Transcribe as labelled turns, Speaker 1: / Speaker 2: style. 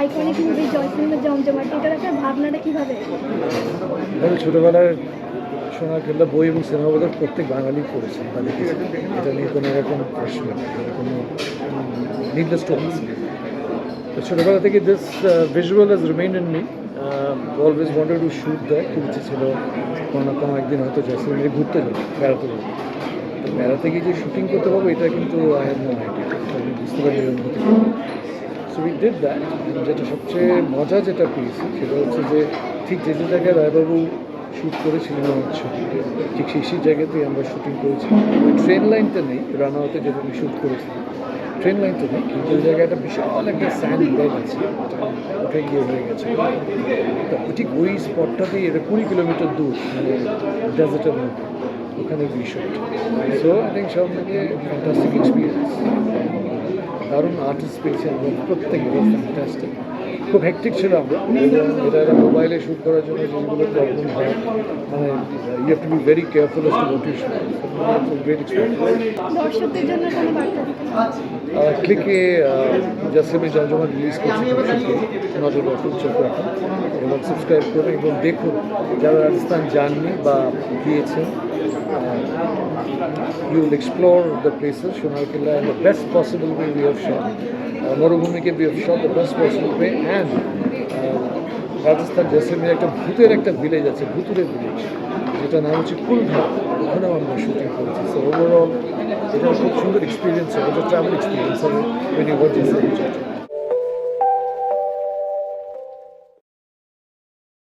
Speaker 1: Iconic movie জয়সিংহের জমজমাট, এটার একটা ভাবনাটা কীভাবে?
Speaker 2: ছোটোবেলার সোনার কেল্লা বই এবং সিনেমা বোধ প্রত্যেক বাঙালি পড়েছে বা এটা নিয়ে কোনো রকম প্রশ্ন কোনো নিডলেস টু তো ছোটোবেলা থেকে this visual has remain in me always wanted to shoot দেয় খুব ইচ্ছে ছিল কোনো না কোনো একদিন হয়তো জয়সলমীরে ঘুরতে যাব, বেড়াতে যাব। বেড়াতে গিয়ে যে শুটিং করতে পারব, এটা কিন্তু আই হ্যাভ নো আইডিয়া বুঝতে পারি। সো উই ডিড দ্যাট যেটা সবচেয়ে মজা যেটা পেয়েছি সেটা হচ্ছে যে ঠিক যে যে জায়গায় রায়বাবু শ্যুট করেছিলেন আমার ছবি, ঠিক সেই সেই জায়গাতেই আমরা শুটিং করেছি। ট্রেন লাইনটা নেই রানাওতে যেটা আমি শ্যুট করেছি ট্রেন লাইনটা নেই, কিন্তু ওই জায়গায় একটা বিশাল একটা স্যান্ড বেড আছে উঠে গিয়ে হয়ে গেছে। তো ঠিক ওই স্পটটাতেই এটা কুড়ি কিলোমিটার দূর মানে ডেজার্টের মধ্যে, ওখানে বিষয় সো আই থিঙ্ক সব মিলিয়ে ফ্যান্টাস্টিক এক্সপিরিয়েন্স দারুণ আর্টিস্ট পেয়েছি আমরা প্রত্যেকে ফ্যান্টাস্টিক খুব হেকটিক ছিল আমরা এটা একটা মোবাইলে শ্যুট করার জন্য যেগুলো প্রবলেম হয়। মানে you have to be very careful as to great experience ক্লিকে জাসিমে জমজমা রিলিজ করছি। নজর রাখুন চোখ রাখুন এবং সাবস্ক্রাইব করুন এবং দেখুন। যারা রাজস্থান যাননি বা গিয়েছেন you will explore the places সোনার কিল্লা and the best possible way we have shot মরুভূমিকে we have shot the best possible way and Rajasthan জেসিমের একটা ভূতের একটা ভিলেজ আছে ভূতুরের ভিলেজ যেটা নাম হচ্ছে কুলঘা ওখানেও আমরা শুটিং করেছি। সো ওভারঅল এটা খুব সুন্দর এক্সপিরিয়েন্স হবে, এটা ট্রাভেল এক্সপিরিয়েন্স হবে when you go to